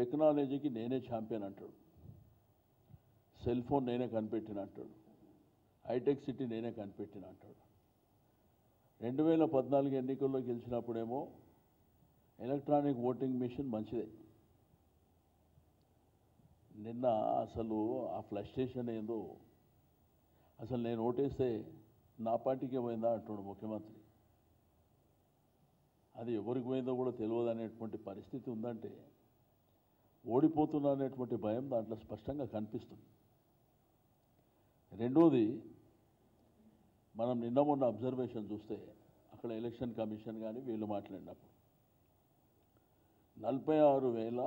టెక్నాలజీకి నేనే ఛాంపియన్ అంటాడు. సెల్ ఫోన్ నేనే కనిపెట్టిన అంటాడు. హైటెక్ సిటీ నేనే కనిపెట్టిన అంటాడు. రెండు వేల పద్నాలుగు ఎన్నికల్లో గెలిచినప్పుడేమో ఎలక్ట్రానిక్ ఓటింగ్ మిషన్ మంచిదే. నిన్న అసలు ఆ ఫ్లస్ట్రేషన్ ఏందో అసలు నేను ఓటేస్తే నా పార్టీకే పోయిందా అంటున్నాడు ముఖ్యమంత్రి. అది ఎవరికి పోయిందో కూడా తెలియదు అనేటువంటి పరిస్థితి ఉందంటే ఓడిపోతున్నా అనేటువంటి భయం దాంట్లో స్పష్టంగా కనిపిస్తుంది. రెండోది మనం నిన్న మొన్న అబ్జర్వేషన్ చూస్తే అక్కడ ఎలక్షన్ కమిషన్ కానీ వీళ్ళు మాట్లాడినప్పుడు నలభై ఆరు వేల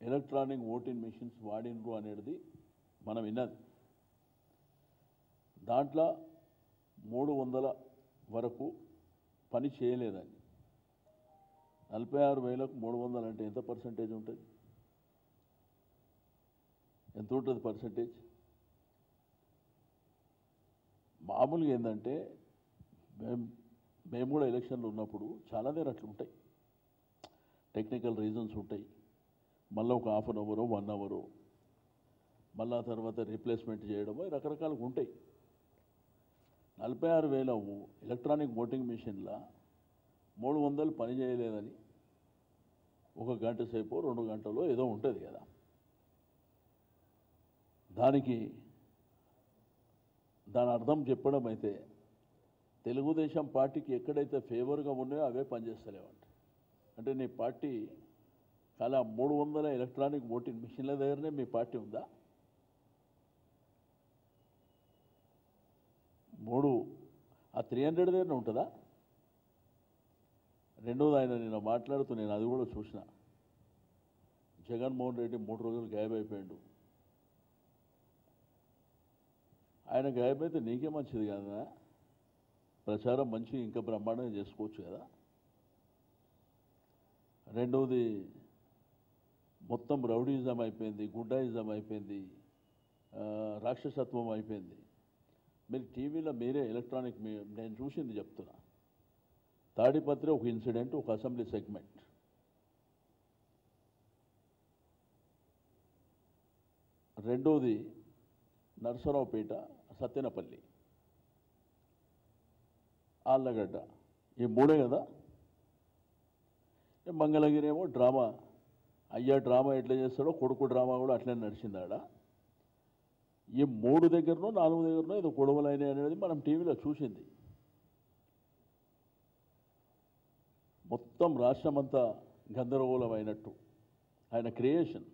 ఎలక్ట్రానిక్ ఓటింగ్ మిషన్స్ వాడినరు అనేది మనం విన్నది. దాంట్లో మూడు వందల వరకు పని చేయలేదని నలభై ఆరు వేలకు మూడు వందలు అంటే ఎంత పర్సంటేజ్ ఉంటుంది? ఎంత ఉంటుంది పర్సంటేజ్ మామూలుగా ఏంటంటే మేము మేము కూడా ఎలక్షన్లు ఉన్నప్పుడు చాలా దగ్గర అట్లా ఉంటాయి. టెక్నికల్ రీజన్స్ ఉంటాయి. మళ్ళీ ఒక హాఫ్ అన్ అవరో వన్ అవరు మళ్ళా తర్వాత రీప్లేస్మెంట్ చేయడము రకరకాలుగా ఉంటాయి. నలభై ఆరు వేల ఎలక్ట్రానిక్ ఓటింగ్ మిషన్ల మూడు వందలు పని చేయలేదని ఒక గంట సేపు రెండు గంటలో ఏదో ఉంటుంది కదా. దానికి దాని అర్థం చెప్పడం అయితే తెలుగుదేశం పార్టీకి ఎక్కడైతే ఫేవర్గా ఉన్నాయో అవే పనిచేస్తలేవంట. అంటే నీ పార్టీ చాలా మూడు వందల ఎలక్ట్రానిక్ ఓటింగ్ మిషన్ల దగ్గరనే మీ పార్టీ ఉందా? మూడు ఆ త్రీ హండ్రెడ్ దగ్గర ఉంటుందా? రెండోది ఆయన నేను మాట్లాడుతూ నేను అది కూడా చూసిన. జగన్మోహన్ రెడ్డి మూడు రోజులు గాయబైపోయాడు. ఆయన గాయమైతే నీకే మంచిది కదా? ప్రచారం మంచి ఇంకా బ్రహ్మాండంగా చేసుకోవచ్చు కదా? రెండవది మొత్తం రౌడీజం అయిపోయింది గుడ్డాయిజం అయిపోయింది రాక్షసత్వం అయిపోయింది. మీరు టీవీలో మీరే ఎలక్ట్రానిక్ మీ నేను చూసింది చెప్తున్నా. తాడిపత్రి ఒక ఇన్సిడెంట్ ఒక అసెంబ్లీ సెగ్మెంట్. రెండోది నరసరావుపేట సత్యనపల్లి ఆళ్ళగడ్డ. ఈ మూడే కదా? మంగళగిరి ఏమో డ్రామా. అయ్యా డ్రామా ఎట్లా చేస్తాడో కొడుకు డ్రామా కూడా అట్లనే నడిచిందాడ. ఈ మూడు దగ్గరనో నాలుగు దగ్గరనో ఏదో గొడవలు అనేది మనం టీవీలో చూసింది. మొత్తం రాష్ట్రమంతా గందరగోళం అయినట్టు ఆయన క్రియేషన్.